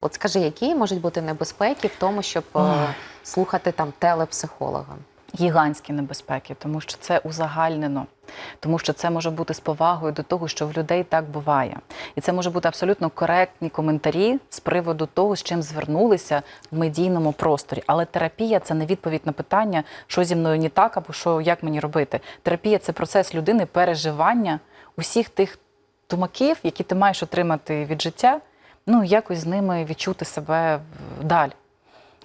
От скажи, які можуть бути небезпеки в тому, щоб е, слухати там телепсихолога? гігантські небезпеки, тому що це узагальнено, тому що це може бути з повагою до того, що в людей так буває. І це може бути абсолютно коректні коментарі з приводу того, з чим звернулися в медійному просторі. Але терапія це не відповідь на питання, що зі мною не так, або що як мені робити. Терапія це процес людини переживання усіх тих тумаків, які ти маєш отримати від життя, ну якось з ними відчути себе далі.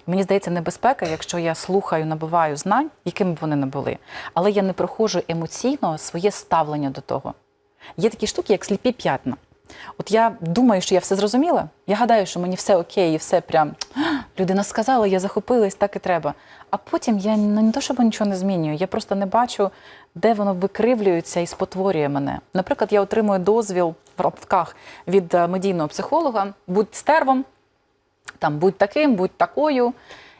Мені здається, небезпека, якщо я слухаю, набуваю знань, якими б вони не були, але я не проходжу емоційно своє ставлення до того. Є такі штуки, як сліпі п'ятна. От я думаю, що я все зрозуміла. Я гадаю, що мені все окей, і все прям людина сказала, я захопилась, так і треба. А потім я ну, не то, щоб нічого не змінюю, я просто не бачу, де воно викривлюється і спотворює мене. Наприклад, я отримую дозвіл в рапках від е, медійного психолога, будь стервом, там будь таким, будь такою.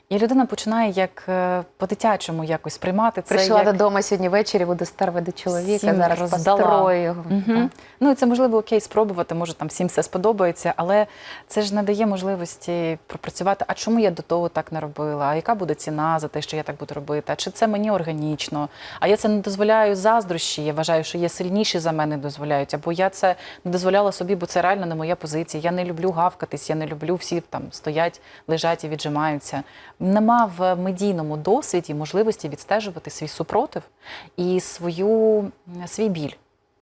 І людина починає як е, по-дитячому якось сприймати це. Прийшла як... додому сьогодні ввечері, буде старва до чоловіка, Всім зараз роздала. построю його. Угу. Ну і це можливо окей спробувати, може там всім все сподобається, але це ж не дає можливості пропрацювати. А чому я до того так не робила? А яка буде ціна за те, що я так буду робити? А чи це мені органічно? А я це не дозволяю заздрощі. Я вважаю, що є сильніші за мене дозволяють. Або я це не дозволяла собі, бо це реально не моя позиція. Я не люблю гавкатись, я не люблю всі там стоять, лежать і віджимаються. Нема в медійному досвіді можливості відстежувати свій супротив і свою свій біль.